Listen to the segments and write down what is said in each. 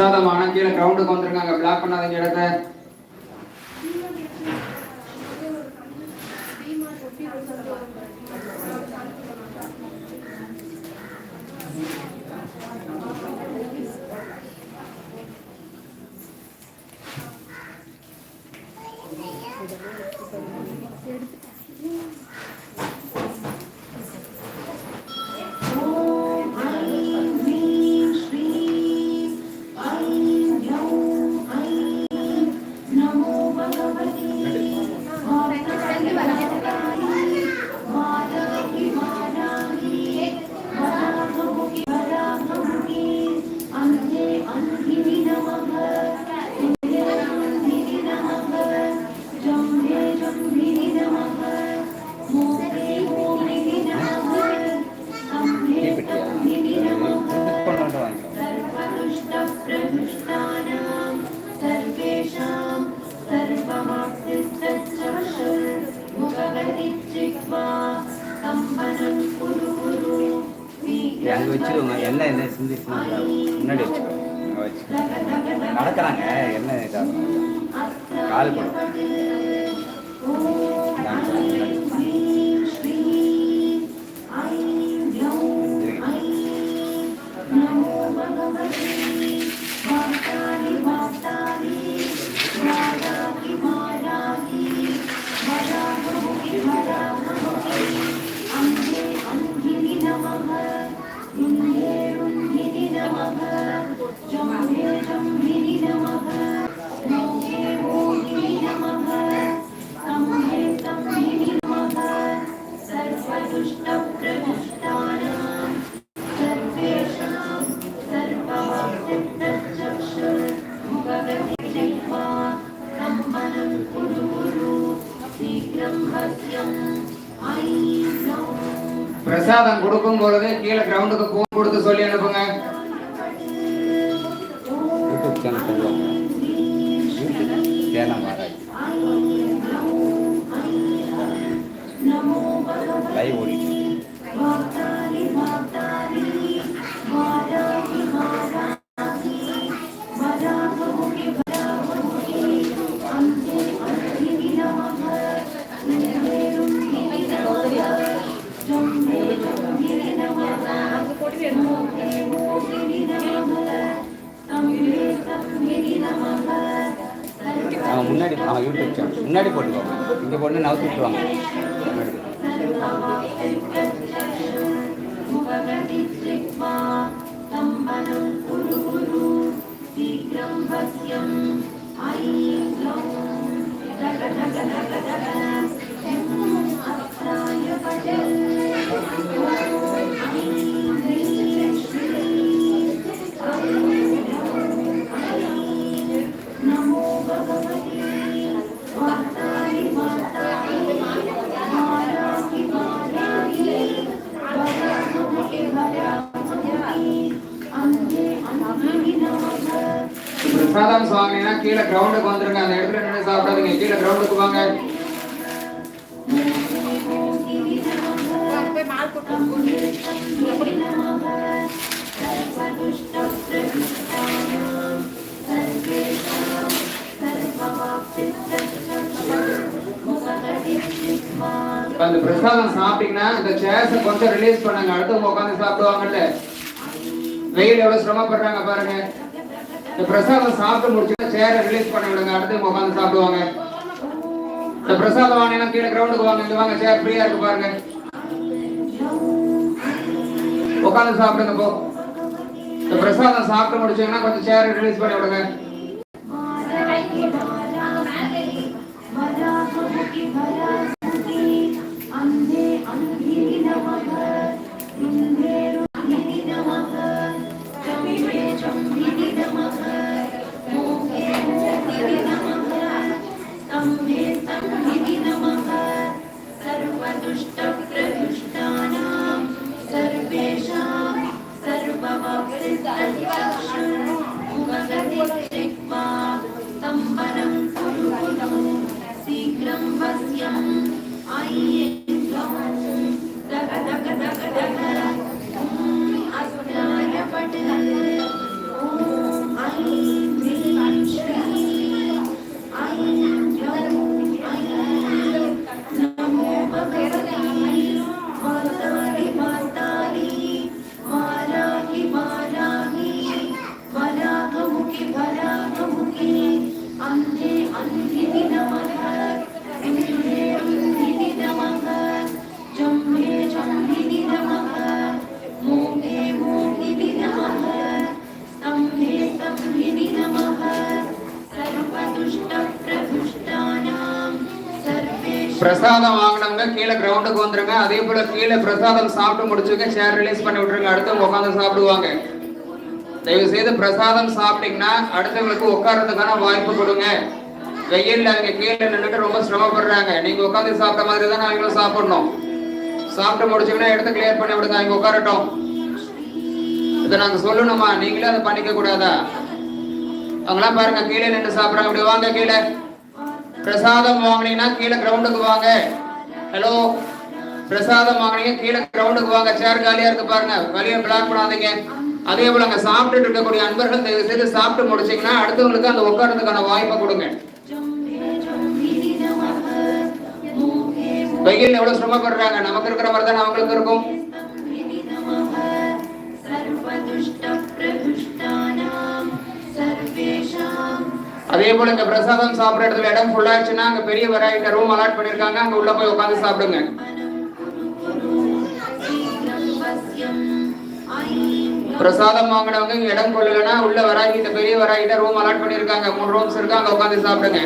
பிரசாதமான கீழே கிரவுண்டுக்கு வந்திருக்காங்க. பிளாக் பண்ணாதீங்க இடத்த. நடக்கிறாங்க. கொடுத்து சொல்லி அனுப்புங்க யூடியூப் சேனல் சொல்லுவாங்க யூடியூப் சேனல் மாறாது லைவ் ஓடிட்டு முன்னாடி அவங்க யூடியூப் சேனல் முன்னாடி போட்டுக்கோங்க இங்கே போட்டு நவுத்தி விட்டுவாங்க முன்னாடி. சாப்பிடாதீங்க வாங்க அந்த பிரசாதம் சாப்பிட்டீங்கன்னா இந்த சேர்ஸ கொஞ்சம் ரிலீஸ் பண்ணுங்க. அடுத்தவங்க உட்காந்து சாப்பிடுவாங்கல்ல. வெயில் எவ்வளவு சிரமப்படுறாங்க பாருங்க. இந்த பிரசாதம் சாப்பிட்டு முடிச்சுட்டு சேரை ரிலீஸ் பண்ணி விடுங்க. அடுத்து உட்காந்து சாப்பிடுவாங்க. இந்த பிரசாதம் வாங்கினா கீழே கிரவுண்டுக்கு வாங்க இங்க வாங்க சேர் ஃப்ரீயா இருக்கு பாருங்க. உட்காந்து சாப்பிடுங்க போ. இந்த பிரசாதம் சாப்பிட்டு முடிச்சீங்கன்னா கொஞ்சம் சேர் ரிலீஸ் பண்ணி விடுங்க. भरा ஐயம் ஐய பிரசாதம் வாங்கினவங்க கீழே கிரவுண்டுக்கு வந்துருங்க. அதே போல கீழே பிரசாதம் சாப்பிட்டு முடிச்சுக்க சேர் ரிலீஸ் பண்ணி விட்டுருங்க. அடுத்தவங்க உட்காந்து சாப்பிடுவாங்க. தயவு செய்து பிரசாதம் சாப்பிட்டீங்கன்னா அடுத்தவங்களுக்கு உட்கார்றதுக்கான வாய்ப்பு கொடுங்க. வெயில்ல அவங்க கீழே நின்றுட்டு ரொம்ப சிரமப்படுறாங்க. நீங்க உட்காந்து சாப்பிட்ட மாதிரி தான் அவங்களும் சாப்பிடணும். சாப்பிட்டு முடிச்சீங்கன்னா இடத்த கிளியர் பண்ணி விடுங்க. அவங்க உட்காரட்டும். இதை நாங்க சொல்லணுமா? நீங்களே அதை பண்ணிக்க கூடாதா? அவங்களாம் பாருங்க கீழே நின்று சாப்பிடுறாங்க. அப்படி வாங்க கீழே. பிரசாதம் வாங்கினீங்கன்னா கீழே கிரவுண்டுக்கு வாங்க. ஹலோ பிரசாதம் வாங்கினீங்க கீழே கிரவுண்டுக்கு வாங்க. சேர் காலியா இருக்கு பாருங்க. வெளியே பிளாக் பண்ணாதீங்க. அதே போல அங்க சாப்பிட்டுட்டு இருக்கக்கூடிய அன்பர்கள் தயவு செய்து சாப்பிட்டு முடிச்சீங்கன்னா அடுத்தவங்களுக்கு அந்த உட்காரத்துக்கான வாய்ப்பை கொடுங்க. வெயில் எவ்வளவு சிரமப்படுறாங்க? நமக்கு இருக்கிற மாதிரி தானே அவங்களுக்கு இருக்கும். அதே போல இந்த பிரசாதம் சாப்பிடுற இடத்துல இடம் ஃபுல் ஆச்சுன்னா அங்க பெரிய வெரைட்டி ரூம் அலாட் பண்ணிருக்காங்க. அங்க உள்ள போய் உட்காந்து சாப்பிடுங்க. பிரசாதம் வாங்கினவங்க இங்க இடம் கொள்ளலன்னா உள்ள வராகிட்ட பெரிய வராகிட்ட ரூம் அலாட் பண்ணிருக்காங்க. மூணு ரூம்ஸ் இருக்கு அங்க உட்காந்து சாப்பிடுங்க.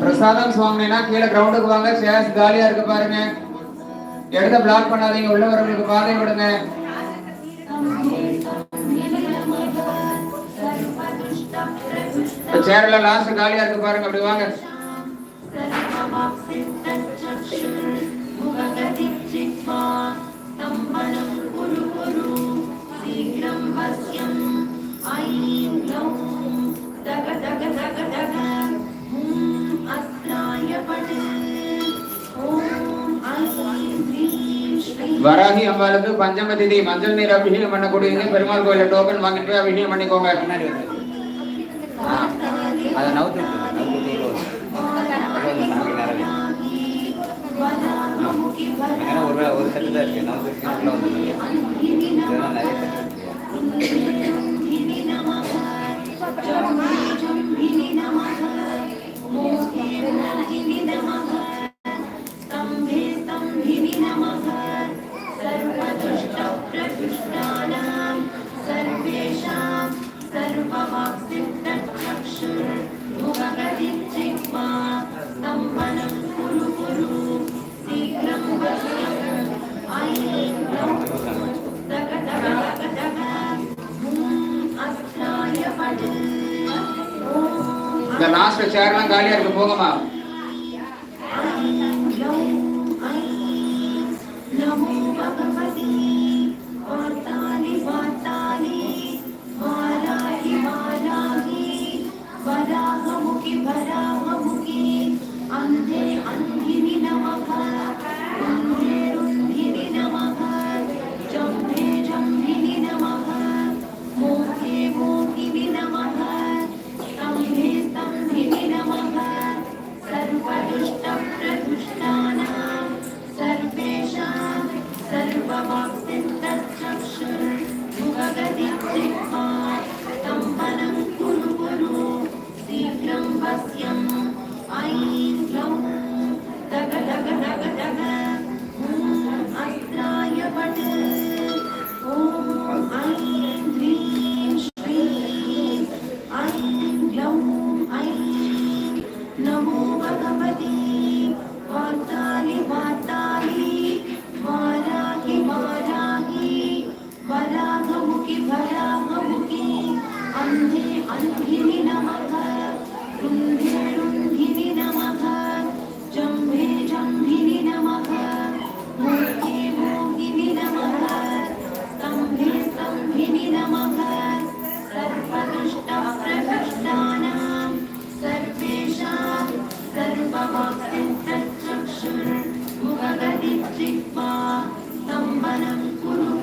பிரசாதம் சுவாமினா கீழே கிரவுண்டுக்கு வாங்க. சேர்ஸ் காலியா இருக்கு பாருங்க. இடத்த பிளாக் பண்ணாதீங்க உள்ளவர்களுக்கு பாதை விடுங்க சேர்ல லாஸ்ட் காலியா இருக்கு பாருங்க அப்படி வாங்க. சீக்கிரம் தக தக தக தக. வராகி அம்பாளுக்கு பஞ்சம திதி மஞ்சள் நீர் அபிஷேகம் பண்ணக்கூடியது பெருமாள் கோயில டோக்கன் வாங்கிட்டு போய் அபிஷேகம் பண்ணிக்கோங்க. அதை நவுத்து ஒரு ஒரு செட்டு தான் இருக்கு. நவுத்து நிறைய சேர்லாம் காலியா இருக்கு போங்கம்மா. வாசம் தச்சம் முகதித்திப்பா தம்பனம் குரு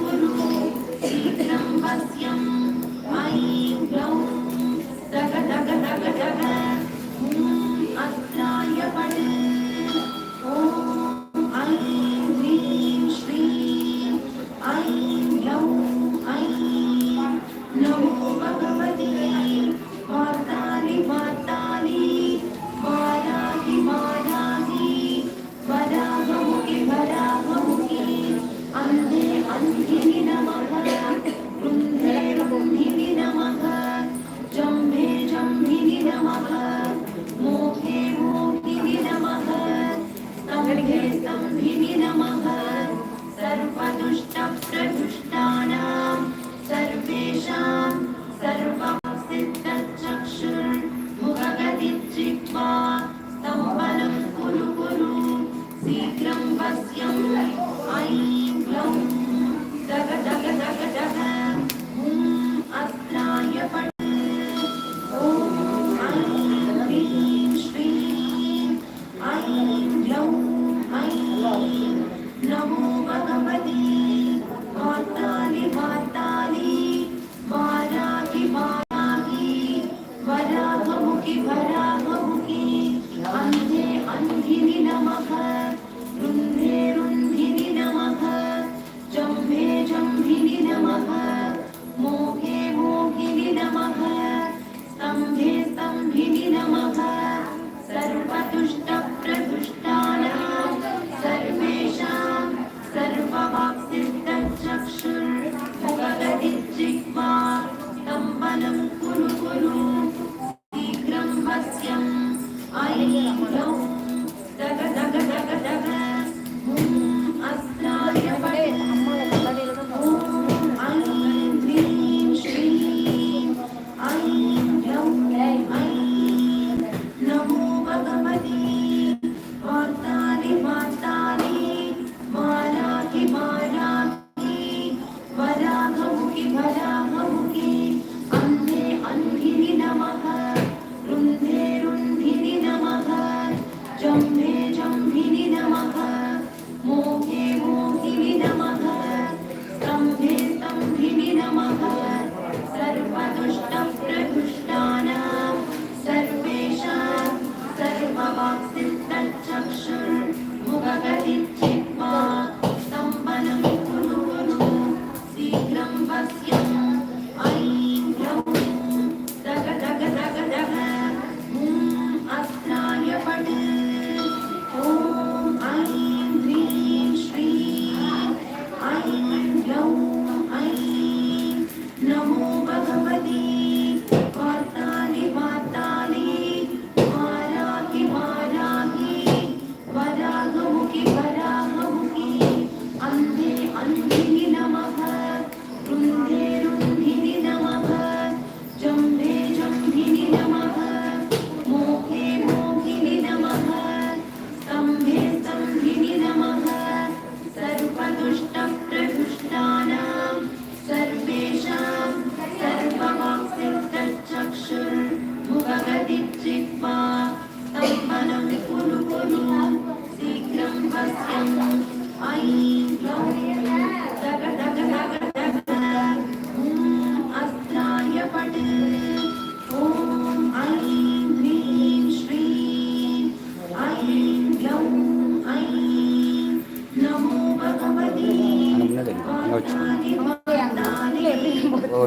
Vasitten çakışır, mugadarit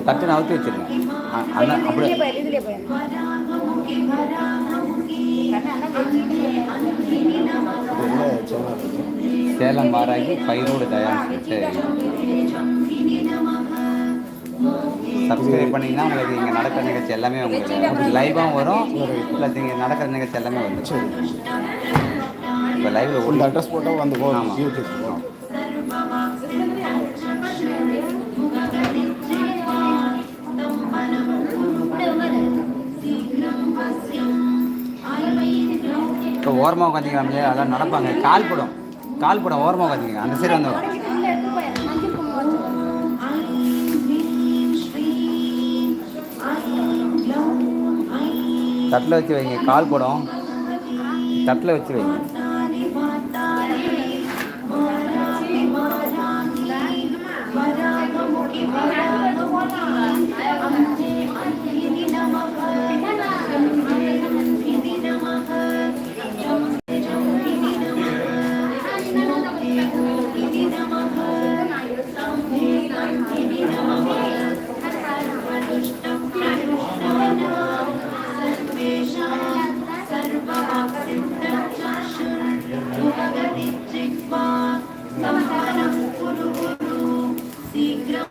டக்குன்னு அவுத்தி வச்சிருங்க. அண்ணா அப்படியே. சேலம் மாறாகி பயிரோடு தயாரிச்சு சப்ஸ்கிரைப் பண்ணிங்கன்னா உங்களுக்கு இங்கே நடக்கிற நிகழ்ச்சி எல்லாமே உங்களுக்கு லைவாகவும் வரும். ப்ளஸ் இங்கே நடக்கிற நிகழ்ச்சி எல்லாமே வந்துச்சு இப்போ லைவில் உள்ள அட்ரஸ் போட்டால் வந்து போகும் ஆமாம் இப்போ ஓரமாக உட்காந்துக்கலாம் அதெல்லாம் நடப்பாங்க. கால் படம். கால் படம் ஓரமாக உட்காந்துங்க அந்த சைடு வந்து தட்டில் வச்சு வைங்க. கால் படம். தட்டில் வச்சு வைங்க. శీఘ్రం